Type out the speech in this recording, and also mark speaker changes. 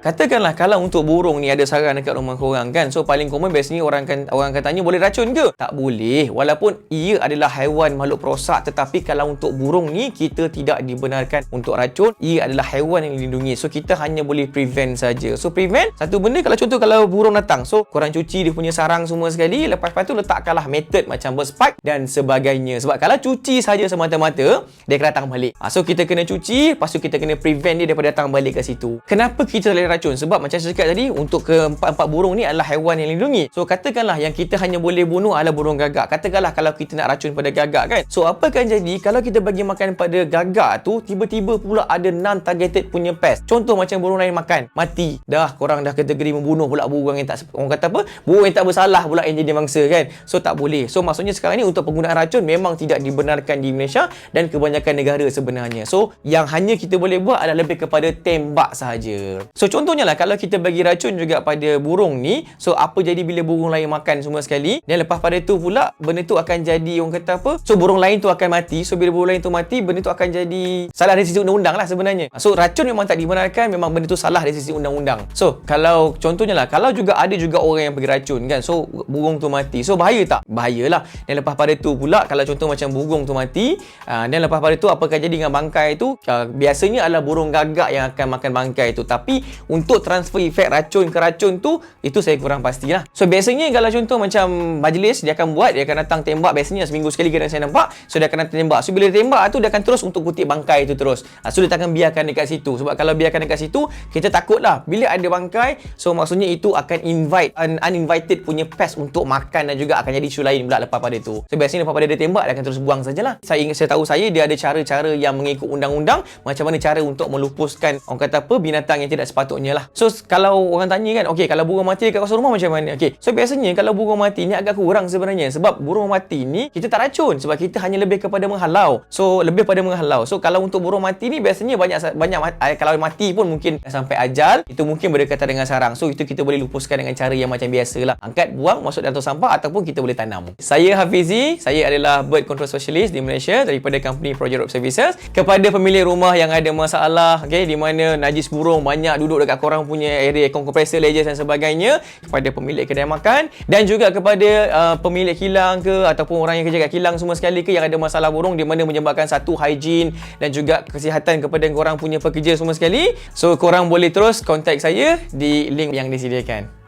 Speaker 1: Katakanlah kalau untuk burung ni ada sarang dekat rumah korang kan. So paling common biasanya orang akan orang akan tanya boleh racun ke? Tak boleh. Walaupun ia adalah haiwan makhluk perosak tetapi kalau untuk burung ni kita tidak dibenarkan untuk racun. Ia adalah haiwan yang dilindungi. So kita hanya boleh prevent saja. So prevent satu benda kalau contoh kalau burung datang. So korang cuci dia punya sarang semua sekali. Lepas-lepas tu letakkanlah method macam berspike dan sebagainya. Sebab kalau cuci saja semata-mata dia akan datang balik. Ha, so kita kena cuci, lepas tu kita kena prevent dia daripada datang balik ke situ. Kenapa kita boleh racun? Sebab macam saya cakap tadi, untuk keempat-empat burung ni adalah haiwan yang dilindungi. So katakanlah yang kita hanya boleh bunuh adalah burung gagak. Katakanlah kalau kita nak racun pada gagak kan. So apa akan jadi kalau kita bagi makan pada gagak tu, tiba-tiba pula ada non-targeted punya pest. Contoh macam burung lain makan, mati. Dah korang dah kategori membunuh pula burung yang tak orang kata apa? Burung yang tak bersalah pula yang jadi mangsa kan. So tak boleh. So maksudnya sekarang ni untuk penggunaan racun memang tidak dibenarkan di Malaysia dan kebanyakan negara sebenarnya. So yang hanya kita boleh buat adalah lebih kepada tembak sahaja. So contohnya lah kalau kita bagi racun juga pada burung ni, so apa jadi bila burung lain makan semua sekali dan lepas pada tu pula benda tu akan jadi orang kata apa? So burung lain tu akan mati. So bila burung lain tu mati, benda tu akan jadi salah dari sisi undang-undang lah sebenarnya. So racun memang tak dibenarkan, memang benda tu salah dari sisi undang-undang. So kalau contohnya lah, kalau juga ada juga orang yang bagi racun kan, so burung tu mati. So bahaya tak? Bahayalah. Dan lepas pada tu pula, kalau contoh macam burung tu mati, uh, dan lepas pada tu apa akan jadi dengan bangkai tu? Uh, biasanya adalah burung gagak yang akan makan bangkai tu. Tapi untuk transfer efek racun ke racun tu, itu saya kurang pastilah. So biasanya kalau contoh macam majlis, dia akan buat, dia akan datang tembak biasanya seminggu sekali kadang saya nampak. So dia akan datang tembak. So bila dia tembak tu, dia akan terus untuk kutip bangkai tu terus. Uh, so dia takkan biarkan dekat situ. Sebab kalau biarkan dekat situ, kita takutlah bila ada bangkai, so maksudnya itu akan invite un uninvited punya pest untuk makan dan juga akan jadi isu lain pula lepas pada tu. So biasanya lepas pada dia tembak, dia akan terus buang sajalah. Saya ingat saya tahu saya dia ada cara-cara yang mengikut undang-undang macam mana cara untuk melupuskan orang kata apa binatang yang tidak sepatutnya lah. So kalau orang tanya kan, okey kalau burung mati dekat kawasan rumah macam mana? Okey. So biasanya kalau burung mati ni agak kurang sebenarnya sebab burung mati ni kita tak racun sebab kita hanya lebih kepada menghalau. So lebih pada menghalau. So kalau untuk burung mati ni biasanya banyak banyak eh, kalau mati pun mungkin sampai ajal itu mungkin berdekatan dengan sarang. So itu kita boleh lupuskan dengan cara yang macam biasalah. Angkat, buang, masuk dalam tong sampah ataupun kita boleh tanam. Saya Hafizi, saya adalah bird control specialist di Malaysia daripada company Project Rope Services. Kepada pemilik rumah yang ada masalah, okay, di mana najis burung banyak duduk dekat korang punya area air compressor, ledges dan sebagainya, kepada pemilik kedai makan dan juga kepada uh, pemilik kilang ke ataupun orang yang kerja kat kilang semua sekali ke yang ada masalah burung di mana menyebabkan satu hygiene dan juga kesihatan kepada korang punya pekerja semua sekali. So korang boleh terus contact saya di link yang disediakan.